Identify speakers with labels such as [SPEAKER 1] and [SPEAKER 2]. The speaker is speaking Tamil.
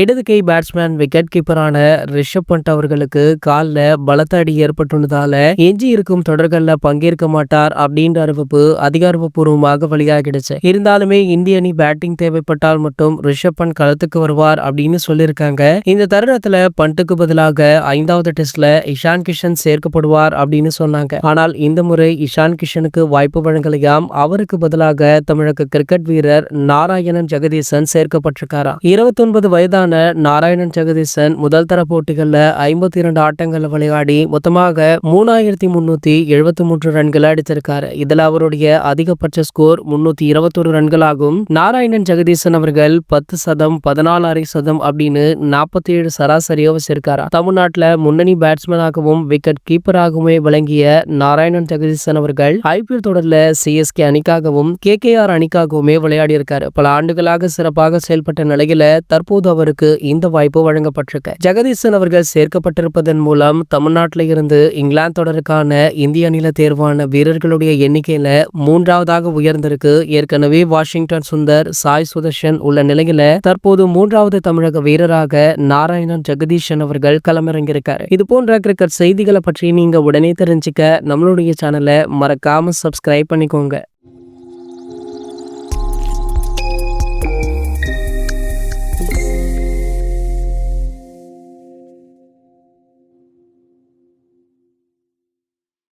[SPEAKER 1] இடது கை பேட்ஸ்மேன் விக்கெட் கீப்பரான ரிஷப் பண்ட் அவர்களுக்கு காலில் பலத்த அடி ஏற்பட்டுள்ளதால எஞ்சி இருக்கும் தொடர்களில் பங்கேற்க மாட்டார் அப்படின்ற அறிவிப்பு அதிகாரப்பூர்வமாக வெளியாகிடுச்சு. இருந்தாலுமே இந்திய அணி பேட்டிங் தேவைப்பட்டால் மட்டும் ரிஷப் பண்ட் களத்துக்கு வருவார் அப்படின்னு சொல்லியிருக்காங்க. இந்த தருணத்துல பண்ட்டுக்கு பதிலாக ஐந்தாவது டெஸ்ட்ல இஷான் கிஷன் சேர்க்கப்படுவார் அப்படின்னு சொன்னாங்க. ஆனால் இந்த முறை இஷான் கிஷனுக்கு வாய்ப்பு வழங்கலையாம். அவருக்கு பதிலாக தமிழக கிரிக்கெட் வீரர் நாராயணன் ஜெகதீசன் சேர்க்கப்பட்டிருக்காராம் இருபத்தி ஒன்பது வயதான நாராயணன் ஜெகதீசன் முதல் தர போட்டிகளில் ஐம்பத்தி இரண்டு ஆட்டங்களை விளையாடி மொத்தமாக மூணாயிரத்தி முன்னூத்தி எழுபத்தி மூன்று ரன்களை அடித்திருக்காரு. இதுல அவருடைய அதிகபட்ச ஸ்கோர் முன்னூத்தி இருபத்தொரு ரன்களாகும். நாராயணன் ஜெகதீசன் அவர்கள் பத்து சதம் பதினாலு அரை சதம் அப்படின்னு நாற்பத்தி ஏழு சராசரியோ வச்சிருக்காரா. தமிழ்நாட்டுல முன்னணி பேட்ஸ்மேனாகவும் விக்கெட் கீப்பராகவுமே விளங்கிய நாராயணன் ஜெகதீசன் அவர்கள் ஐபிஎல் தொடர்ல சிஎஸ்கே அணிக்காகவும் கே கே ஆர் அணிக்காகவுமே விளையாடி இருக்காரு பல ஆண்டுகளாக சிறப்பாக செயல்பட்ட நிலையில தற்போது அவருக்கு அவருக்கு இந்த வாய்ப்பு வழங்கப்பட்டிருக்கு. ஜெகதீசன் அவர்கள் சேர்க்கப்பட்டிருப்பதன் மூலம் தமிழ்நாட்டில் இருந்து இங்கிலாந்து தொடருக்கான இந்திய அணில தேர்வான வீரர்களுடைய எண்ணிக்கையில மூன்றாவதாக உயர்ந்திருக்கு. ஏற்கனவே வாஷிங்டன் சுந்தர் சாய் சுதர்ஷன் உள்ள நிலையில தற்போது மூன்றாவது தமிழக வீரராக நாராயணன் ஜெகதீஷன் அவர்கள் களமிறங்கியிருக்காரு. இது போன்ற கிரிக்கெட் செய்திகளை பற்றி நீங்க உடனே தெரிஞ்சுக்க நம்மளுடைய சேனலை மறக்காம சப்ஸ்கிரைப் பண்ணிக்கோங்க.